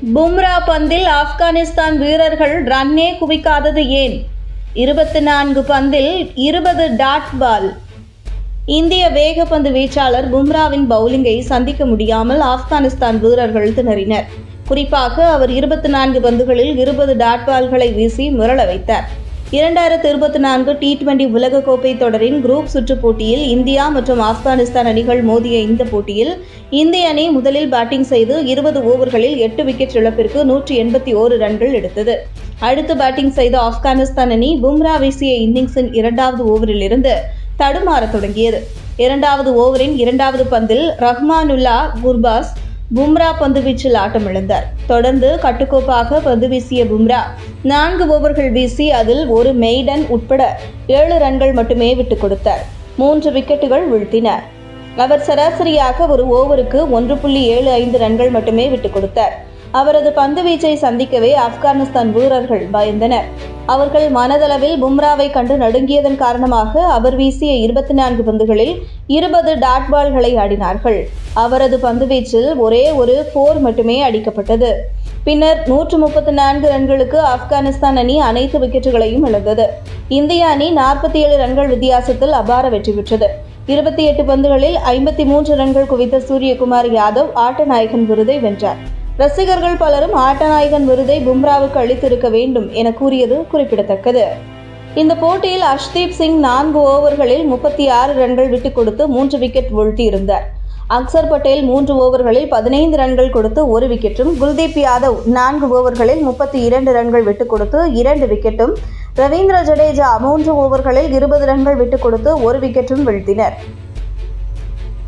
பும்ரா பந்தில் ஆப்கானிஸ்தான் வீரர்கள் ரன்னே குவிக்காதது ஏன்? இருபத்தி நான்கு பந்தில் இருபது டாட் பால். இந்திய வேகப்பந்து வீச்சாளர் பும்ராவின் பவுலிங்கை சந்திக்க முடியாமல் ஆப்கானிஸ்தான் வீரர்கள் திணறினர். குறிப்பாக அவர் இருபத்தி நான்கு பந்துகளில் இருபது டாட் பால்களை வீசி மிரள வைத்தார். இரண்டாயிரத்து இருபத்தி நான்கு டி டுவெண்டி உலகக்கோப்பை தொடரின் குரூப் சுற்றுப் போட்டியில் இந்தியா மற்றும் ஆப்கானிஸ்தான் அணிகள் மோதிய இந்த போட்டியில் இந்திய அணி முதலில் பேட்டிங் செய்து இருபது ஓவர்களில் எட்டு விக்கெட் இழப்பிற்கு நூற்றி எண்பத்தி ஓரு ரன்கள் எடுத்தது. அடுத்து பேட்டிங் செய்த ஆப்கானிஸ்தான் அணி பும்ரா வீசிய இன்னிங்ஸின் இரண்டாவது ஓவரில் இருந்து தடுமாறத் தொடங்கியது. இரண்டாவது ஓவரின் இரண்டாவது பந்தில் ரஹ்மானுல்லா குர்பாஸ் பும்ரா பந்துவீச்சில் ஆட்டமிழந்தார் தொடர்ந்து கட்டுக்கோப்பாக பந்து வீசிய பும்ரா நான்கு ஓவர்கள் வீசி அதில் ஒரு மெய்டன் உட்பட ஏழு ரன்கள் மட்டுமே விட்டுக் கொடுத்தார். மூன்று விக்கெட்டுகள் வீழ்த்தினார். அவர் சராசரியாக ஒரு ஓவருக்கு ஒன்று புள்ளி ஏழு ஐந்து ரன்கள் மட்டுமே விட்டுக் கொடுத்தார். அவரது பந்து வீச்சை சந்திக்கவே ஆப்கானிஸ்தான் வீரர்கள் பயந்தனர். அவர்கள் மனதளவில் பும்ராவை கண்டு நடுங்கியதன் காரணமாக அவர் வீசிய இருபத்தி நான்கு பந்துகளில் இருபது டாட் பால்களை ஆடினார்கள். அவரது பந்துவீச்சில் ஒரே ஒரு போர் மட்டுமே அடிக்கப்பட்டது. பின்னர் நூற்று முப்பத்தி நான்கு ரன்களுக்கு ஆப்கானிஸ்தான் அணி அனைத்து விக்கெட்டுகளையும் இழந்தது. இந்திய அணி நாற்பத்தி ஏழு ரன்கள் வித்தியாசத்தில் அபார வெற்றி பெற்றது. இருபத்தி எட்டு பந்துகளில் ஐம்பத்தி மூன்று ரன்கள் குவித்த சூரியகுமார் யாதவ் ஆட்ட நாயகன் விருதை வென்றார். ரசிகர்கள் பலரும் ஆட்டநாயகன் விருதை பும்ராவுக்கு அளித்திருக்க வேண்டும் என கூறியது குறிப்பிடத்தக்கது. இந்த போட்டியில் அஷ்தீப் சிங் நான்கு ஓவர்களில் முப்பத்தி ஆறு ரன்கள் விட்டுக் கொடுத்து மூன்று விக்கெட் வீழ்த்தியிருந்தார். அக்சர் பட்டேல் மூன்று ஓவர்களில் பதினைந்து ரன்கள் கொடுத்து ஒரு விக்கெட்டும் குல்தீப் யாதவ் நான்கு ஓவர்களில் முப்பத்தி இரண்டு ரன்கள் விட்டுக் கொடுத்து இரண்டு விக்கெட்டும் ரவீந்திர ஜடேஜா மூன்று ஓவர்களில் இருபது ரன்கள் விட்டுக் கொடுத்து ஒரு விக்கெட்டும் வீழ்த்தினர்.